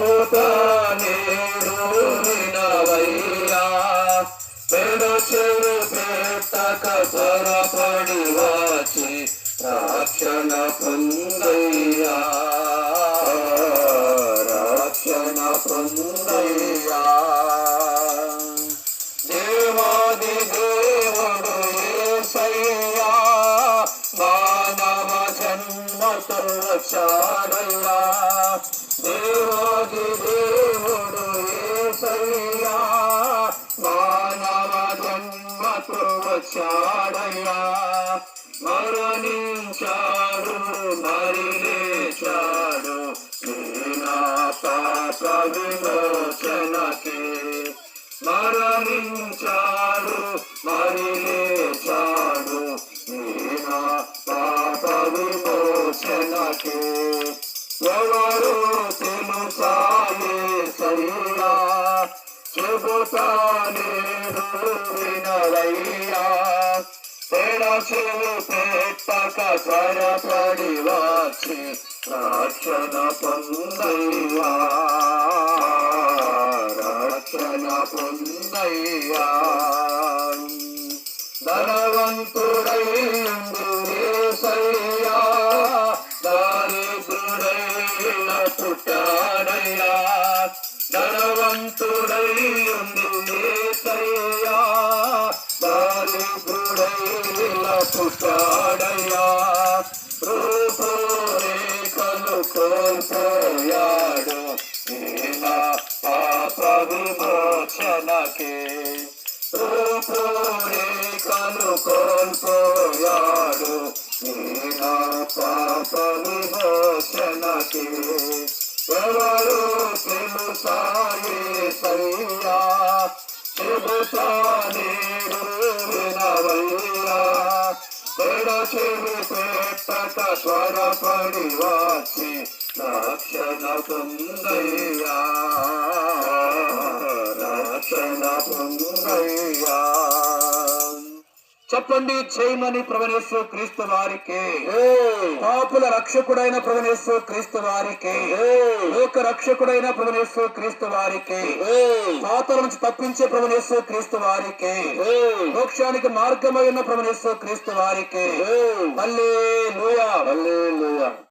చెబుతా నేను వినవయ్యా పెడ చెడు పెట్టక త్వరపడి వచ్చి రక్షణ పొందయ్యా. రక్షణ పొందయ్యా. దేవాది దేవుడు యేసయ్యా మానవ జన్మతో వచ్చాడయ్యా దేవాది దేవుడు యేసయ్యా మానవ జన్మతో వచ్చాడయ్యా మరణించాడు మరి లేచాడు నా పాప విమోచనకే మరణించాడు మరి లేచాడు నా పాప విమోచనకే. సయ్యా చెబుతానే వినవయ్యా తెడచు పెట్టక త్వరపడి వచ్చి రక్షణ పొందయ్యా. రక్షణ పొందయ్యా. ధనవంతుడైందు పుట్టాడయ్యా రూపురేఖలు కోల్పోయాడు నా పాప విమోచనకే రూపురేఖలు కోల్పోయాడు నా పాప విమోచనకే. ఎవరు తెలుసాయే చెబుతానే వినవయ్యా పెడ చెవి పెట్టక త్వరపడి వచ్చి రక్షణ పొందయ్యా రక్షణ పొందయ్యా చెప్పండి చేయమని ప్రవణేశ్వర క్రీస్తు వారికి. పాపుల రక్షకుడైన ప్రవణేశ్వర క్రీస్తు వారికి. లోక రక్షకుడైన ప్రవణేశ్వర క్రీస్తు వారికి. పాతల నుంచి తప్పించే ప్రవణేశ్వర క్రీస్తు వారికి. మోక్షానికి మార్గమైన ప్రవణేశ్వర క్రీస్తు వారికి. మళ్ళీ లూయా మళ్ళీ లూయా